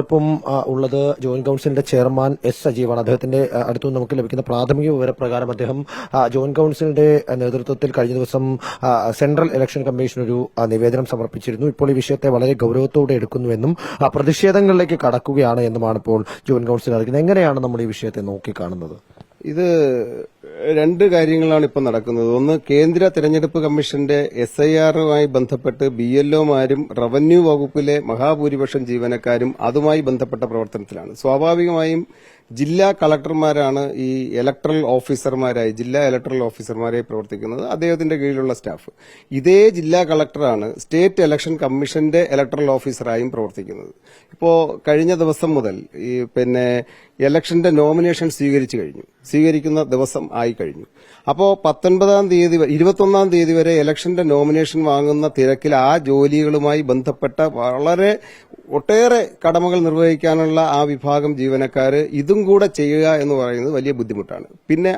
നമ്മളോടൊപ്പം ആ, ഉള്ളത് ജോയിന്റ് കൌൺസിലിന്റെ ചെയർമാൻ എസ് സജീവാണ്. അദ്ദേഹത്തിന്റെ അടുത്തു നമുക്ക് ലഭിക്കുന്ന പ്രാഥമിക വിവരപ്രകാരം അദ്ദേഹം ജോയിന്റ് കൌൺസിലിന്റെ നേതൃത്വത്തിൽ കഴിഞ്ഞ ദിവസം സെൻട്രൽ ഇലക്ഷൻ കമ്മീഷൻ ഒരു നിവേദനം സമർപ്പിച്ചിരുന്നു. ഇപ്പോൾ ഈ വിഷയത്തെ വളരെ ഗൌരവത്തോടെ എടുക്കുന്നുവെന്നും പ്രതിഷേധങ്ങളിലേക്ക് കടക്കുകയാണ് എന്നുമാണ് ഇപ്പോൾ ജോയിന്റ് കൌൺസിൽ അറിയിക്കുന്നത്. എങ്ങനെയാണ് നമ്മൾ ഈ വിഷയത്തെ നോക്കിക്കാണുന്നത്? ഇത് രണ്ട് കാര്യങ്ങളാണ് ഇപ്പം നടക്കുന്നത്. ഒന്ന് കേന്ദ്ര തെരഞ്ഞെടുപ്പ് കമ്മീഷന്റെ എസ് ഐ ആറുമായി ബന്ധപ്പെട്ട് ബി എൽ ഒമാരും റവന്യൂ വകുപ്പിലെ മഹാഭൂരിപക്ഷം ജീവനക്കാരും അതുമായി ബന്ധപ്പെട്ട പ്രവർത്തനത്തിലാണ്. സ്വാഭാവികമായും ജില്ലാ കളക്ടർമാരാണ് ഈ ഇലക്ട്രൽ ഓഫീസർമാരായി ജില്ലാ ഇലക്ട്രൽ ഓഫീസർമാരായി പ്രവർത്തിക്കുന്നത് അദ്ദേഹത്തിന്റെ കീഴിലുള്ള സ്റ്റാഫ്. ഇതേ ജില്ലാ കളക്ടറാണ് സ്റ്റേറ്റ് ഇലക്ഷൻ കമ്മീഷന്റെ ഇലക്ട്രൽ ഓഫീസറായും പ്രവർത്തിക്കുന്നത്. ഇപ്പോൾ കഴിഞ്ഞ ദിവസം മുതൽ ഈ പിന്നെ ഇലക്ഷന്റെ നോമിനേഷൻ സ്വീകരിച്ചു കഴിഞ്ഞു. സ്വീകരിക്കുന്ന ദിവസം ആയി കഴിഞ്ഞു. അപ്പോൾ പത്തൊൻപതാം തീയതി ഇരുപത്തൊന്നാം തീയതി വരെ ഇലക്ഷന്റെ നോമിനേഷൻ വാങ്ങുന്ന തിരക്കിൽ ആ ജോലികളുമായി ബന്ധപ്പെട്ട വളരെ ഒട്ടേറെ കടമകൾ നിർവഹിക്കാനുള്ള ആ വിഭാഗം ജീവനക്കാർ ഇതും കൂടെ ചെയ്യുക എന്ന് പറയുന്നത് വലിയ ബുദ്ധിമുട്ടാണ്. പിന്നെ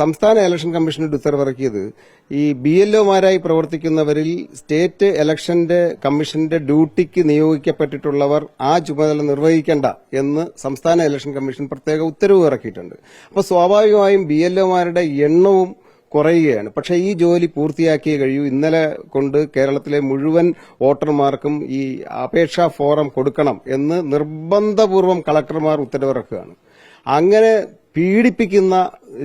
സംസ്ഥാന ഇലക്ഷൻ കമ്മീഷൻ ഒരു ഉത്തരവിറക്കിയത് ഈ ബി എൽ ഒമാരായി പ്രവർത്തിക്കുന്നവരിൽ സ്റ്റേറ്റ് ഇലക്ഷന്റെ കമ്മീഷന്റെ ഡ്യൂട്ടിക്ക് നിയോഗിക്കപ്പെട്ടിട്ടുള്ളവർ ആ ചുമതല നിർവഹിക്കേണ്ട എന്ന് സംസ്ഥാന ഇലക്ഷൻ കമ്മീഷൻ പ്രത്യേക ഉത്തരവ് ഇറക്കിയിട്ടുണ്ട്. അപ്പോൾ സ്വാഭാവികമായും ബി എൽ ഒമാരുടെ എണ്ണവും കുറയുകയാണ്. പക്ഷേ ഈ ജോലി പൂർത്തിയാക്കിയേ കഴിയൂ. ഇന്നലെ കൊണ്ട് കേരളത്തിലെ മുഴുവൻ വോട്ടർമാർക്കും ഈ അപേക്ഷാ ഫോറം കൊടുക്കണം എന്ന് നിർബന്ധപൂർവം കളക്ടർമാർ ഉത്തരവിറക്കുകയാണ്. അങ്ങനെ പീഡിപ്പിക്കുന്ന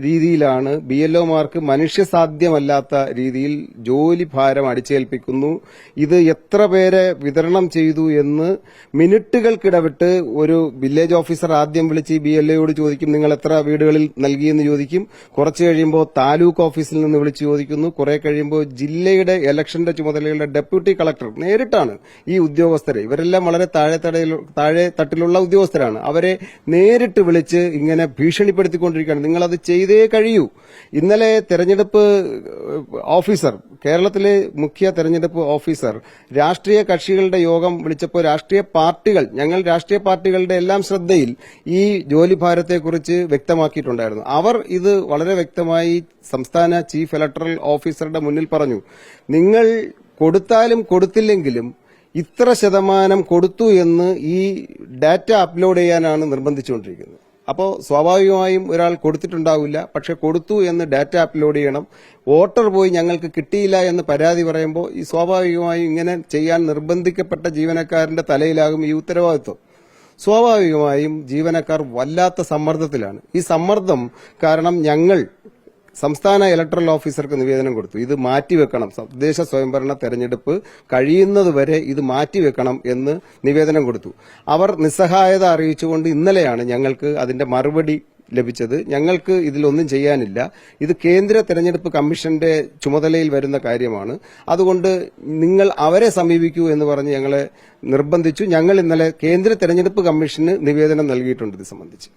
രീതിയിലാണ് ബി എൽ ഒമാർക്ക് മനുഷ്യസാധ്യമല്ലാത്ത രീതിയിൽ ജോലി ഭാരം അടിച്ചേൽപ്പിക്കുന്നു. ഇത് എത്ര പേരെ വിതരണം ചെയ്തു എന്ന് മിനിറ്റുകൾക്കിടവിട്ട് ഒരു വില്ലേജ് ഓഫീസർ ആദ്യം വിളിച്ച് ബി എൽ എയോട് ചോദിക്കും നിങ്ങൾ എത്ര വീടുകളിൽ നൽകിയെന്ന് ചോദിക്കും. കുറച്ച് കഴിയുമ്പോൾ താലൂക്ക് ഓഫീസിൽ നിന്ന് വിളിച്ച് ചോദിക്കുന്നു. കുറെ കഴിയുമ്പോൾ ജില്ലയുടെ ഇലക്ഷന്റെ ചുമതലയുള്ള ഡെപ്യൂട്ടി കളക്ടർ നേരിട്ടാണ് ഈ ഉദ്യോഗസ്ഥരെ. ഇവരെല്ലാം വളരെ താഴെ താഴെ തട്ടിലുള്ള ഉദ്യോഗസ്ഥരാണ്. അവരെ നേരിട്ട് വിളിച്ച് ഇങ്ങനെ ഭീഷണിപ്പെടുത്തിക്കൊണ്ടിരിക്കുകയാണ്. നിങ്ങളത് ചെയ്തേ കഴിയൂ. ഇന്നലെ തെരഞ്ഞെടുപ്പ് ഓഫീസർ കേരളത്തിലെ മുഖ്യ തെരഞ്ഞെടുപ്പ് ഓഫീസർ രാഷ്ട്രീയ കക്ഷികളുടെ യോഗം വിളിച്ചപ്പോൾ രാഷ്ട്രീയ പാർട്ടികൾ ഞങ്ങൾ രാഷ്ട്രീയ പാർട്ടികളുടെ എല്ലാം ശ്രദ്ധയിൽ ഈ ജോലിഭാരത്തെക്കുറിച്ച് വ്യക്തമാക്കിയിട്ടുണ്ടായിരുന്നു. അവർ ഇത് വളരെ വ്യക്തമായി സംസ്ഥാന ചീഫ് ഇലക്ടറൽ ഓഫീസറുടെ മുന്നിൽ പറഞ്ഞു. നിങ്ങൾ കൊടുത്താലും കൊടുത്തില്ലെങ്കിലും ഇത്ര ശതമാനം കൊടുത്തു എന്ന് ഈ ഡാറ്റ അപ്ലോഡ് ചെയ്യാനാണ് നിർബന്ധിച്ചുകൊണ്ടിരിക്കുന്നത്. അപ്പോൾ സ്വാഭാവികമായും ഒരാൾ കൊടുത്തിട്ടുണ്ടാവില്ല. പക്ഷെ കൊടുത്തു എന്ന് ഡാറ്റ അപ്ലോഡ് ചെയ്യണം. വോട്ടർ പോയി ഞങ്ങൾക്ക് കിട്ടിയില്ല എന്ന് പരാതി പറയുമ്പോൾ ഈ സ്വാഭാവികമായും ഇങ്ങനെ ചെയ്യാൻ നിർബന്ധിക്കപ്പെട്ട ജീവനക്കാരന്റെ തലയിലാകും ഈ ഉത്തരവാദിത്വം. സ്വാഭാവികമായും ജീവനക്കാർ വല്ലാത്ത സമ്മർദ്ദത്തിലാണ്. ഈ സമ്മർദ്ദം കാരണം ഞങ്ങൾ സംസ്ഥാന ഇലക്ട്രൽ ഓഫീസർക്ക് നിവേദനം കൊടുത്തു. ഇത് മാറ്റിവെക്കണം തദ്ദേശ സ്വയംഭരണ തെരഞ്ഞെടുപ്പ് കഴിയുന്നതുവരെ ഇത് മാറ്റിവെക്കണം എന്ന് നിവേദനം കൊടുത്തു. അവർ നിസ്സഹായത അറിയിച്ചുകൊണ്ട് ഇന്നലെയാണ് ഞങ്ങൾക്ക് അതിന്റെ മറുപടി ലഭിച്ചത്. ഞങ്ങൾക്ക് ഇതിലൊന്നും ചെയ്യാനില്ല. ഇത് കേന്ദ്ര തെരഞ്ഞെടുപ്പ് കമ്മീഷന്റെ ചുമതലയിൽ വരുന്ന കാര്യമാണ്. അതുകൊണ്ട് നിങ്ങൾ അവരെ സമീപിക്കൂ എന്ന് പറഞ്ഞ് ഞങ്ങളെ നിർബന്ധിച്ചു. ഞങ്ങൾ ഇന്നലെ കേന്ദ്ര തെരഞ്ഞെടുപ്പ് കമ്മീഷന് നിവേദനം നൽകിയിട്ടുണ്ട് ഇത് സംബന്ധിച്ച്.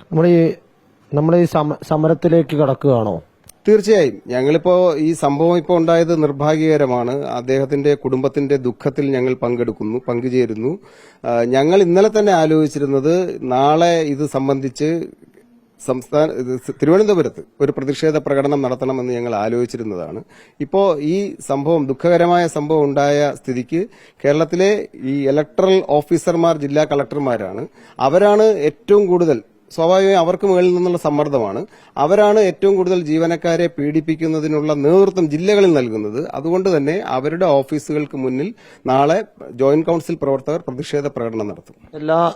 നമ്മുടെ നമ്മൾ ഈ സമരത്തിലേക്ക് കടക്കുകയാണോ? തീർച്ചയായും. ഞങ്ങളിപ്പോ ഈ സംഭവം ഇപ്പോൾ ഉണ്ടായത് നിർഭാഗ്യകരമാണ്. അദ്ദേഹത്തിന്റെ കുടുംബത്തിന്റെ ദുഃഖത്തിൽ ഞങ്ങൾ പങ്കെടുക്കുന്നു പങ്കുചേരുന്നു. ഞങ്ങൾ ഇന്നലെ തന്നെ ആലോചിച്ചിരുന്നത് നാളെ ഇത് സംബന്ധിച്ച് സംസ്ഥാന തിരുവനന്തപുരത്ത് ഒരു പ്രതിഷേധ പ്രകടനം നടത്തണമെന്ന് ഞങ്ങൾ ആലോചിച്ചിരുന്നതാണ്. ഇപ്പോൾ ഈ സംഭവം ദുഃഖകരമായ സംഭവം ഉണ്ടായ സ്ഥിതിക്ക് കേരളത്തിലെ ഈ ഇലക്ട്രൽ ഓഫീസർമാർ ജില്ലാ കളക്ടർമാരാണ്. അവരാണ് ഏറ്റവും കൂടുതൽ സ്വാഭാവികമായും അവർക്ക് മുകളിൽ നിന്നുള്ള സമ്മർദ്ദമാണ്. അവരാണ് ഏറ്റവും കൂടുതൽ ജീവനക്കാരെ പീഡിപ്പിക്കുന്നതിനുള്ള നേതൃത്വം ജില്ലകളിൽ നൽകുന്നത്. അതുകൊണ്ട് തന്നെ അവരുടെ ഓഫീസുകൾക്ക് മുന്നിൽ നാളെ ജോയിന്റ് കൌൺസിൽ പ്രവർത്തകർ പ്രതിഷേധ പ്രകടനം നടത്തും. എല്ലാ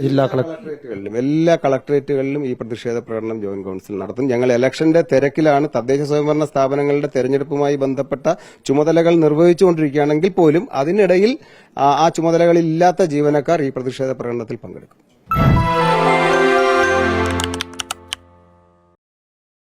ജില്ലാ കളക്ടറേറ്റുകളിലും എല്ലാ കളക്ടറേറ്റുകളിലും ഈ പ്രതിഷേധ പ്രകടനം ജോയിന്റ് കൌൺസിൽ നടത്തും. ഞങ്ങൾ ഇലക്ഷന്റെ തിരക്കിലാണ് തദ്ദേശ സ്വയംഭരണ സ്ഥാപനങ്ങളുടെ തെരഞ്ഞെടുപ്പുമായി ബന്ധപ്പെട്ട ചുമതലകൾ നിർവഹിച്ചുകൊണ്ടിരിക്കുകയാണെങ്കിൽ പോലും അതിനിടയിൽ ആ- ചുമതലകളില്ലാത്ത ജീവനക്കാർ ഈ പ്രതിഷേധ പ്രകടനത്തിൽ പങ്കെടുക്കും.